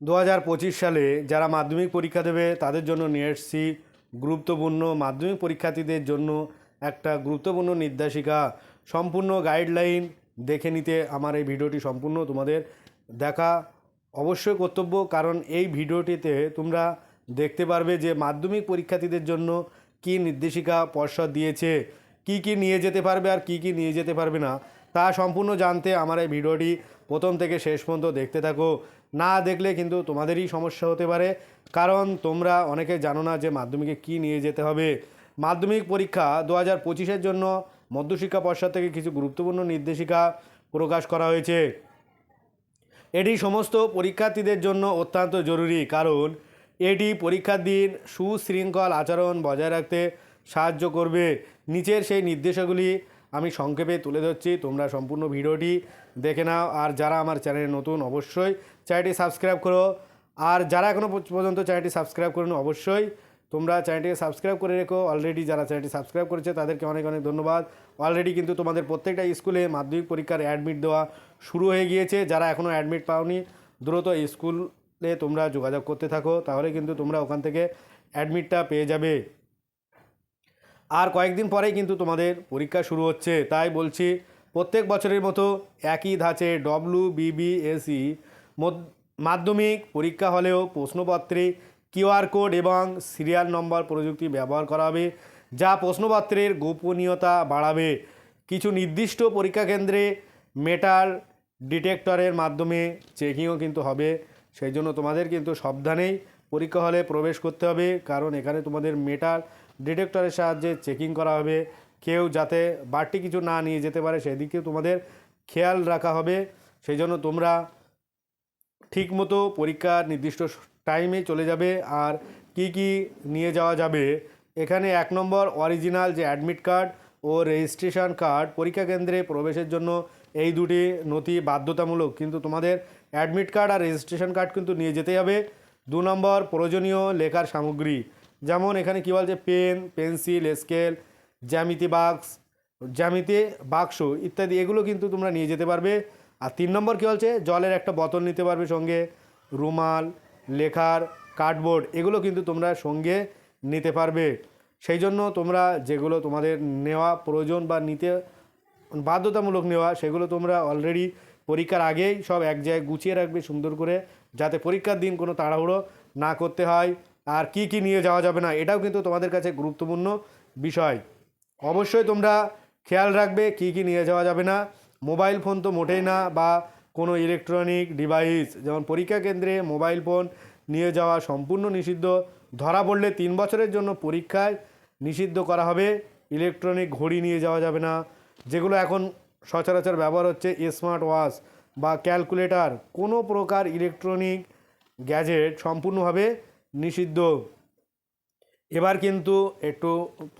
দু হাজার পঁচিশ সালে যারা মাধ্যমিক পরীক্ষা দেবে, তাদের জন্য নিয়ে গুরুত্বপূর্ণ মাধ্যমিক পরীক্ষার্থীদের জন্য একটা গুরুত্বপূর্ণ নির্দেশিকা। সম্পূর্ণ গাইডলাইন দেখে নিতে আমার এই ভিডিওটি সম্পূর্ণ তোমাদের দেখা অবশ্যই কর্তব্য, কারণ এই ভিডিওটিতে তোমরা দেখতে পারবে যে মাধ্যমিক পরীক্ষার্থীদের জন্য কি নির্দেশিকা, পর্ষদ দিয়েছে, কি কি নিয়ে যেতে পারবে আর কি কি নিয়ে যেতে পারবে না। তা সম্পূর্ণ জানতে আমার এই ভিডিওটি প্রথম থেকে শেষ পর্যন্ত দেখতে থাকো। না দেখলে কিন্তু তোমাদেরই সমস্যা হতে পারে। কারণ তোমরা অনেকে জানো না যে মাধ্যমিকে কি নিয়ে যেতে হবে। মাধ্যমিক পরীক্ষা দু হাজার পঁচিশের জন্য মধ্যশিক্ষা পর্ষদ থেকে কিছু গুরুত্বপূর্ণ নির্দেশিকা প্রকাশ করা হয়েছে। এটি সমস্ত পরীক্ষার্থীদের জন্য অত্যন্ত জরুরি। কারণ এটি পরীক্ষার দিন সুশৃঙ্খল আচরণ বজায় রাখতে সাহায্য করবে। নিচের সেই নির্দেশাগুলি আমি সংক্ষেপে তুলে ধরছি, তোমরা সম্পূর্ণ ভিডিওটি দেখে নাও। আর যারা আমার চ্যানেলে নতুন, অবশ্যই চ্যানেলটি সাবস্ক্রাইব করো। আর যারা এখনও পর্যন্ত চ্যানেলটি সাবস্ক্রাইব করুন, অবশ্যই তোমরা চ্যানেলটিকে সাবস্ক্রাইব করে রেখো। অলরেডি যারা চ্যানেলটি সাবস্ক্রাইব করেছে, তাদেরকে অনেক অনেক ধন্যবাদ। অলরেডি কিন্তু তোমাদের প্রত্যেকটা স্কুলে মাধ্যমিক পরীক্ষার অ্যাডমিট দেওয়া শুরু হয়ে গিয়েছে। যারা এখনও অ্যাডমিট পাওনি, দ্রুত স্কুলে তোমরা যোগাযোগ করতে থাকো। তাহলে কিন্তু তোমরা ওখান থেকে অ্যাডমিটটা পেয়ে যাবে। আর কয়েকদিন পরেই কিন্তু তোমাদের পরীক্ষা শুরু হচ্ছে। তাই বলছি, প্রত্যেক বছরের মতো একই ধাঁচে ডব্লু বিবিএসই মাধ্যমিক পরীক্ষা হলেও প্রশ্নপত্রে কিউআর কোড এবং সিরিয়াল নম্বর প্রযুক্তি ব্যবহার করা হবে, যা প্রশ্নপত্রের গোপনীয়তা বাড়াবে। কিছু নির্দিষ্ট পরীক্ষা কেন্দ্রে মেটাল ডিটেক্টরের মাধ্যমে চেকিংও কিন্তু হবে। সেই জন্য তোমাদের কিন্তু সাবধানেই পরীক্ষা হলে প্রবেশ করতে হবে, কারণ এখানে তোমাদের মেটাল ডিটেক্টরের সাহায্যে চেকিং করা হবে। কেউ যাতে বাড়তি কিছু না নিয়ে যেতে পারে, সেদিকেও তোমাদের খেয়াল রাখা হবে। সেই জন্য তোমরা ঠিকমতো পরীক্ষার নির্দিষ্ট টাইমে চলে যাবে আর কি কি নিয়ে যাওয়া যাবে। এখানে এক নম্বর অরিজিনাল যে অ্যাডমিট কার্ড ও রেজিস্ট্রেশন কার্ড, পরীক্ষা কেন্দ্রে প্রবেশের জন্য এই দুটি নথি বাধ্যতামূলক। কিন্তু তোমাদের অ্যাডমিট কার্ড আর রেজিস্ট্রেশন কার্ড কিন্তু নিয়ে যেতে হবে। দু নম্বর প্রয়োজনীয় লেখার সামগ্রী। যেমন এখানে কী বলছে পেন, পেন্সিল, স্কেল, জ্যামিতি বাক্স জ্যামিতি বাক্স ইত্যাদি, এগুলো কিন্তু তোমরা নিয়ে যেতে পারবে। আর তিন নম্বর কী বলছে? জলের একটা বোতল নিতে পারবে সঙ্গে, রুমাল, লেখার, কার্ডবোর্ড, এগুলো কিন্তু তোমরা সঙ্গে নিতে পারবে। সেই জন্য তোমরা যেগুলো তোমাদের নেওয়া প্রয়োজন বা নিতে বাধ্যতামূলক নেওয়া, সেগুলো তোমরা অলরেডি পরীক্ষার আগেই সব এক জায়গায় গুছিয়ে রাখবে সুন্দর করে, যাতে পরীক্ষার দিন কোনো তাড়াহুড়ো না করতে হয়। আর কি কি নিয়ে যাওয়া যাবে না, এটাও কিন্তু তোমাদের কাছে গুরুত্বপূর্ণ বিষয়। অবশ্যই তোমরা খেয়াল রাখবে কি কি নিয়ে যাওয়া যাবে না। মোবাইল ফোন তো মোটেই না বা কোনো ইলেকট্রনিক ডিভাইস, যেমন পরীক্ষা কেন্দ্রে মোবাইল ফোন নিয়ে যাওয়া সম্পূর্ণ নিষিদ্ধ। ধরা পড়লে তিন বছরের জন্য পরীক্ষায় নিষিদ্ধ করা হবে। ইলেকট্রনিক ঘড়ি নিয়ে যাওয়া যাবে না। যেগুলো এখন সচরাচর ব্যবহার হচ্ছে স্মার্ট ওয়াচ বা ক্যালকুলেটর। কোনো প্রকার ইলেকট্রনিক গ্যাজেট সম্পূর্ণভাবে নিষিদ্ধ। এবার কিন্তু একটু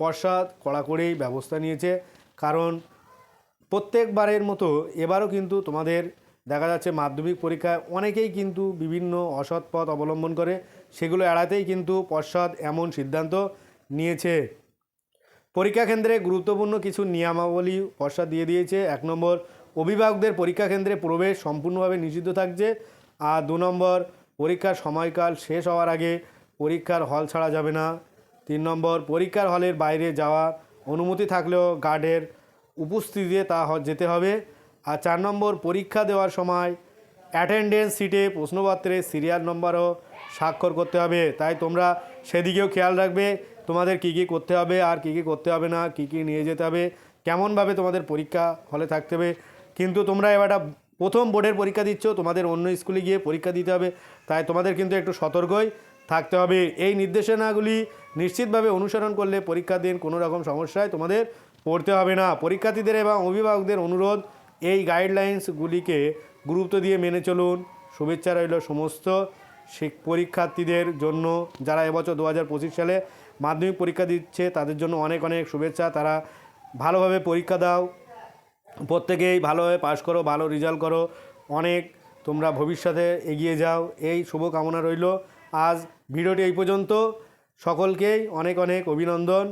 পশ্চাৎ কড়াকড়িই ব্যবস্থা নিয়েছে, কারণ প্রত্যেকবারের মতো এবারও কিন্তু তোমাদের দেখা যাচ্ছে মাধ্যমিক পরীক্ষায় অনেকেই কিন্তু বিভিন্ন অসৎ পথ অবলম্বন করে, সেগুলো এড়াতেই কিন্তু পশ্চাৎ এমন সিদ্ধান্ত নিয়েছে। পরীক্ষা কেন্দ্রে গুরুত্বপূর্ণ কিছু নিয়মাবলী পশ্চাৎ দিয়ে দিয়েছে। এক নম্বর, অভিভাবকদের পরীক্ষা কেন্দ্রে প্রবেশ সম্পূর্ণভাবে নিষিদ্ধ থাকছে। আর দু নম্বর পরীক্ষার সময়কাল শেষ হওয়ার আগে পরীক্ষার হল ছাড়া যাবে না। তিন নম্বর, পরীক্ষার হলের বাইরে যাওয়া অনুমতি থাকলেও গার্ডের উপস্থিতিতে তা যেতে হবে। আর চার নম্বর, পরীক্ষা দেওয়ার সময় অ্যাটেন্ডেন্স সিটে প্রশ্নপত্রে সিরিয়াল নম্বরও স্বাক্ষর করতে হবে। তাই তোমরা সেদিকেও খেয়াল রাখবে, তোমাদের কী কী করতে হবে, আর কী কী করতে হবে না, কী কী নিয়ে যেতে হবে, কেমনভাবে তোমাদের পরীক্ষা হলে থাকতে হবে। কিন্তু তোমরা এবারটা প্রথম বোর্ডের পরীক্ষা দিচ্ছ, তোমাদের অন্য স্কুলে গিয়ে পরীক্ষা দিতে হবে। তাই তোমাদের কিন্তু একটু সতর্কই থাকতে হবে। এই নির্দেশনাগুলি নিশ্চিতভাবে অনুসরণ করলে পরীক্ষার দিন কোনো রকম সমস্যায় তোমাদের পড়তে হবে না। পরীক্ষার্থীদের এবং অভিভাবকদের অনুরোধ, এই গাইডলাইন্সগুলিকে গুরুত্ব দিয়ে মেনে চলুন। শুভেচ্ছা রইল সমস্ত পরীক্ষার্থীদের জন্য। যারা এবছর দু হাজার পঁচিশ সালে মাধ্যমিক পরীক্ষা দিচ্ছে, তাদের জন্য অনেক অনেক শুভেচ্ছা। তারা ভালোভাবে পরীক্ষা দাও। প্রত্যেকেই ভালোভাবে পাশ করো, ভালো রেজাল্ট করো। অনেক তোমরা ভবিষ্যতে এগিয়ে যাও। এই শুভকামনা রইল। আজ ভিডিওটি এই পর্যন্ত। সকলকেই অনেক অনেক অভিনন্দন।